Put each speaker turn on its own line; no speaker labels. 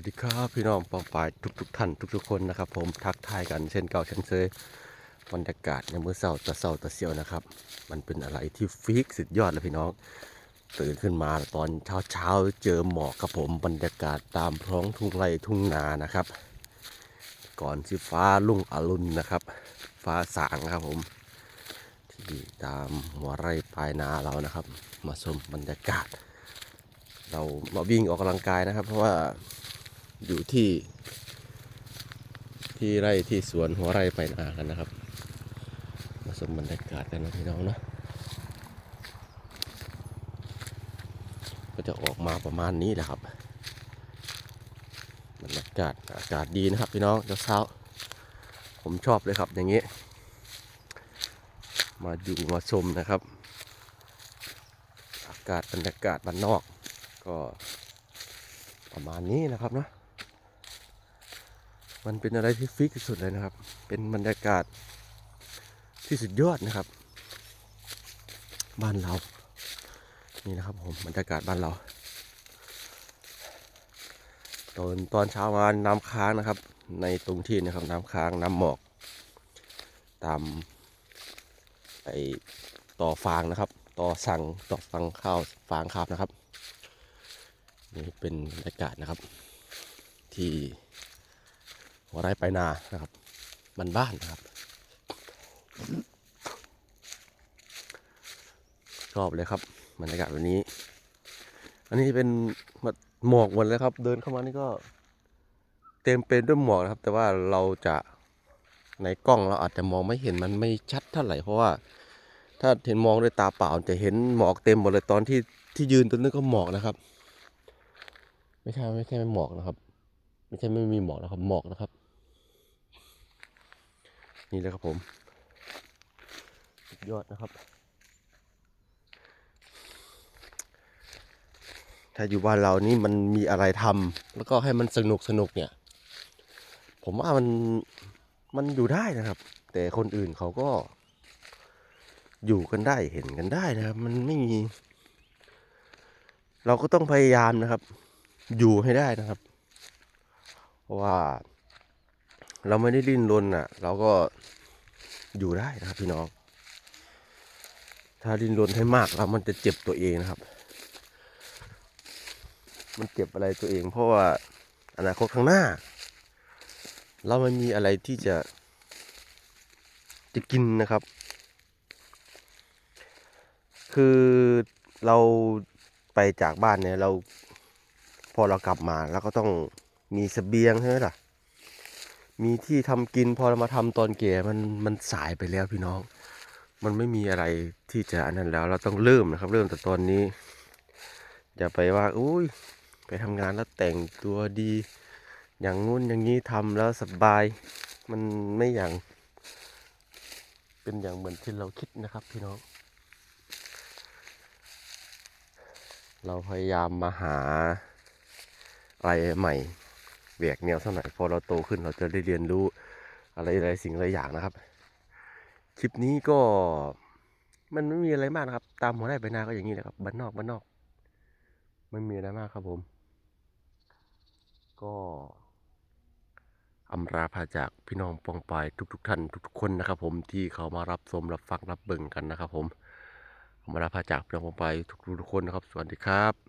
วัสดีครับพี่น้องปองปายทุกๆท่านทุกๆคนนะครับผมทักทายกันเช่นเก่าเช่นเคยบรรยากาศในมื้อเช้าตะเช้าตะเซียวนะครับ มันเป็นอะไรที่ฟิกสุดยอดเลยพี่น้อง ตื่นขึ้นมาตอนเช้าเช้าเจอหมอกครับผมบรรยากาศตามท้องทุ่งไร่ทุ่งนานะครับ ก่อนที่ฟ้าลุ่งอรุณนะครับ ฟ้าสางครับผม ที่ตามหัวไร่ปลายนาเรานะครับ มาชมบรรยากาศ เรามาวิ่งออกกำลังกายนะครับ เพราะว่า อยู่ที่ ที่ไร่ที่สวนหัวไร่ไปนากันนะครับ มาชมบรรยากาศกันนะพี่น้องเนาะก็จะออกมาประมาณนี้แหละครับบรรยากาศอากาศดีนะครับพี่น้องเช้าผมชอบเลยครับอย่างนี้ มาอยู่มาชมนะครับ อากาศบรรยากาศบ้านนอก ก็ประมาณนี้นะครับเนาะ มันเป็นอะไรที่ฟิกที่สุดเลยนะครับ เป็นบรรยากาศที่สุดยอดนะครับ บ้านเรา นี่นะครับผมบรรยากาศบ้านเรา ตอนตอนเช้ามาน้ำค้างนะครับ ในตรงที่นะครับ น้ำค้างน้ำหมอก ตามไอต่อฟางนะครับ ต่อสั่งต่อฟังข้าวฟางครับนะครับ นี่เป็นบรรยากาศนะครับ ที่ หัวไร่ไปนานะครับบ้านบ้านนะครับ ชอบเลยครับบรรยากาศวันนี้ อันนี้เป็นหมอกหมดเลยครับ เดินเข้ามานี่ก็ เต็มเป็นด้วยหมอกนะครับ แต่ว่าเราจะในกล้องเราอาจจะมองไม่เห็นมันไม่ชัดเท่าไหร่เพราะว่าถ้าเห็นมองด้วยตาเปล่าจะเห็นหมอกเต็มหมดเลยตอนที่ที่ยืนตรงนั้นก็หมอกนะครับ ไม่ใช่ไม่ใช่ไม่หมอกนะครับ ไม่ใช่ไม่มีหมอกนะครับ หมอกนะครับ นี่เลยครับผม สุดยอดนะครับ ถ้าอยู่บ้านเรานี่มันมีอะไรทำแล้วก็ให้มันสนุกสนุกเนี่ย ผมว่ามันมันอยู่ได้นะครับ แต่คนอื่นเขาก็อยู่กันได้เห็นกันได้นะครับ มันไม่มี เราก็ต้องพยายามนะครับ อยู่ให้ได้นะครับ เพราะว่า เราไม่ได้ดิ้นรนอะ เราก็อยู่ได้นะครับพี่น้อง ถ้าดิ้นรนให้มากแล้วมันจะเจ็บตัวเองนะครับ มันเจ็บอะไรตัวเอง เพราะว่าอนาคตข้างหน้า เราไม่มีอะไรที่จะจะกินนะครับ คือเราไปจากบ้านเนี่ยเราพอเรากลับมาเราก็ต้องมีเสบียงใช่ไหมล่ะ มีที่ทำกินพอเรามาทำตอนแก่มันมันสายไปแล้วพี่น้อง มันไม่มีอะไรที่จะอันนั้นแล้ว เราต้องเริ่มนะครับ เริ่มแต่ตอนนี้ อย่าไปว่าอุ้ยไปทำงานแล้วแต่งตัวดี อย่างงู้นอย่างนี้ทำแล้วสบาย มันไม่อย่าง เป็นอย่างเหมือนที่เราคิดนะครับพี่น้อง เราพยายามมาหาอะไรใหม่ แหวกแนวสักหน่อยพอเราโตขึ้นเราจะได้เรียนรู้อะไรอะไรสิ่งหลายอย่างนะครับ คลิปนี้ก็มันไม่มีอะไรมากนะครับ ตามหัวไร่ไปนาก็อย่างนี้แหละครับบ้านนอกบ้านนอก ไม่มีอะไรมากครับผม ก็อำลาพาจากพี่น้องปองปายทุกๆทท่านทุกๆคนนะครับ ผมที่เขามารับชมรับฟังรับเบิ่งกันนะครับ ผมอำลาพาจากพี่น้องปองปายทุกๆคนนะครับ สวัสดีครับ